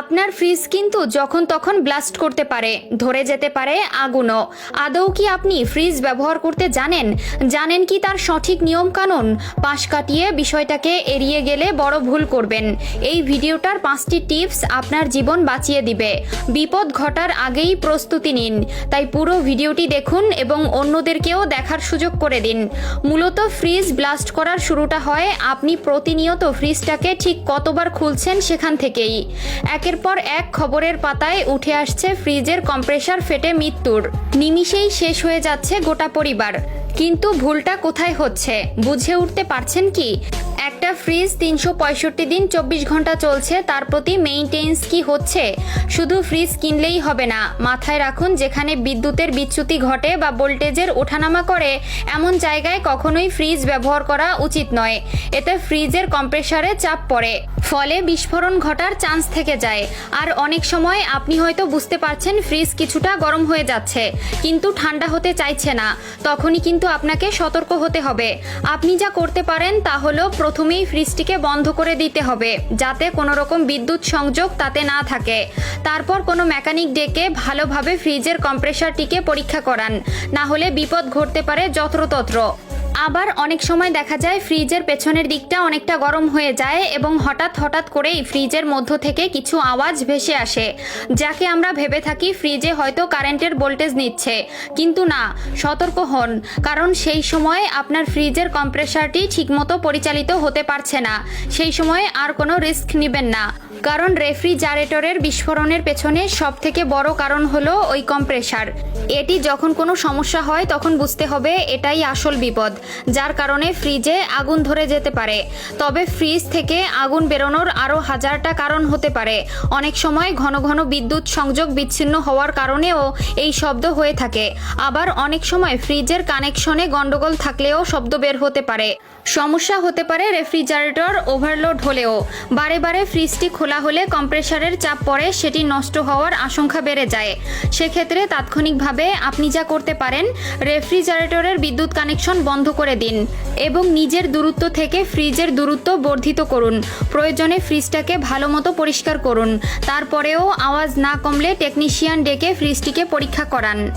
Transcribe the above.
আপনার ফ্রিজ কিন্তু যখন তখন ব্লাস্ট করতে পারে, ধরে যেতে পারে আগুনও। আদৌ কি আপনি ফ্রিজ ব্যবহার করতে জানেন? জানেন কি তার সঠিক নিয়ম কানুন পাশ কাটিয়ে বিষয়টাকে এড়িয়ে গেলে বড় ভুল করবেন। এই ভিডিওটার পাঁচটি টিপস আপনার জীবন বাঁচিয়ে দিবে। বিপদ ঘটার আগেই প্রস্তুতি নিন। তাই পুরো ভিডিওটি দেখুন এবং অন্যদেরকেও দেখার সুযোগ করে দিন। মূলত ফ্রিজ ব্লাস্ট করার শুরুটা হয় আপনি প্রতিনিয়ত ফ্রিজটাকে ঠিক কতবার খুলছেন সেখান থেকেই। একের পর এক খবরের পাতায় উঠে আসছে ফ্রিজের কম্প্রেসার ফেটে মৃত্যুর। নিমিষেই শেষ হয়ে যাচ্ছে গোটা পরিবার। কিন্তু ভুলটা কোথায় হচ্ছে? বুঝে উঠতে পারছেন কি? একটা ফ্রিজ তিনশো পঁয়ষট্টি দিন চব্বিশ ঘণ্টা চলছে, তার প্রতি মেইনটেন্স কি হচ্ছে? শুধু ফ্রিজ কিনলেই হবে না। মাথায় রাখুন, যেখানে বিদ্যুতের বিচ্যুতি ঘটে বা ভোল্টেজের ওঠানামা করে, এমন জায়গায় কখনোই ফ্রিজ ব্যবহার করা উচিত নয়। এতে ফ্রিজের কম্প্রেসারে চাপ পড়ে। ফলে বিস্ফোরণ ঘটার চান্স থেকে যায়। আর অনেক সময় আপনি হয়তো বুঝতে পারছেন ফ্রিজ কিছুটা গরম হয়ে যাচ্ছে, কিন্তু ঠান্ডা হতে চাইছে না। তখনই কিন্তু আপনাকে সতর্ক হতে হবে। আপনি যা করতে পারেন তা হলো প্রথমেই ফ্রিজটিকে বন্ধ করে দিতে হবে, যাতে কোনো রকম বিদ্যুৎ সংযোগ তাতে না থাকে। তারপর কোনো মেকানিক ডেকে ভালোভাবে ফ্রিজের কম্প্রেসারটিকে পরীক্ষা করান। না হলে বিপদ ঘটতে পারে যত্রতত্র। আবার অনেক সময় দেখা যায় ফ্রিজের পেছনের দিকটা অনেকটা গরম হয়ে যায় এবং হঠাৎ হঠাৎ করেই ফ্রিজের মধ্য থেকে কিছু আওয়াজ ভেসে আসে, যাকে আমরা ভেবে থাকি ফ্রিজে হয়তো কারেন্টের ভোল্টেজ নিচ্ছে। কিন্তু না, সতর্ক হন, কারণ সেই সময় আপনার ফ্রিজের কম্প্রেসারটি ঠিকমতো পরিচালিত হতে পারছে না। সেই সময় আর কোনো রিস্ক নেবেন না, কারণ রেফ্রিজারেটরের বিস্ফোরণের পেছনে সব থেকে বড় কারণ হলো ওই কম্প্রেসার। এটি যখন কোনো সমস্যা হয় তখন বুঝতে হবে এটাই আসল বিপদ। যার কারণে ফ্রিজে আগুন ধরে যেতে পারে। তবে ফ্রিজ থেকে আগুন বেরোনোর আরও হাজারটা কারণ হতে পারে। অনেক সময় ঘন ঘন বিদ্যুৎ সংযোগ বিচ্ছিন্ন হওয়ার কারণেও এই শব্দ হয়ে থাকে। আবার অনেক সময় ফ্রিজের কানেকশনে গন্ডগোল থাকলেও শব্দ বের হতে পারে। সমস্যা হতে পারে রেফ্রিজারেটর ওভারলোড হলেও। বারে বারে ফ্রিজটি খোলা হলে কম্প্রেসারের চাপ পড়ে সেটি নষ্ট হওয়ার আশঙ্কা বেড়ে যায়। সেক্ষেত্রে তাৎক্ষণিকভাবে আপনি যা করতে পারেন, রেফ্রিজারেটরের বিদ্যুৎ কানেকশন বন্ধ করে দিন এবং নিজের দূরত্ব থেকে ফ্রিজের দূরত্ব বর্ধিত করুন। প্রয়োজনে ফ্রিজটাকে ভালো মতো পরিষ্কার করুন। তারপরেও আওয়াজ না কমলে টেকনিশিয়ান ডেকে ফ্রিজটিকে পরীক্ষা করান।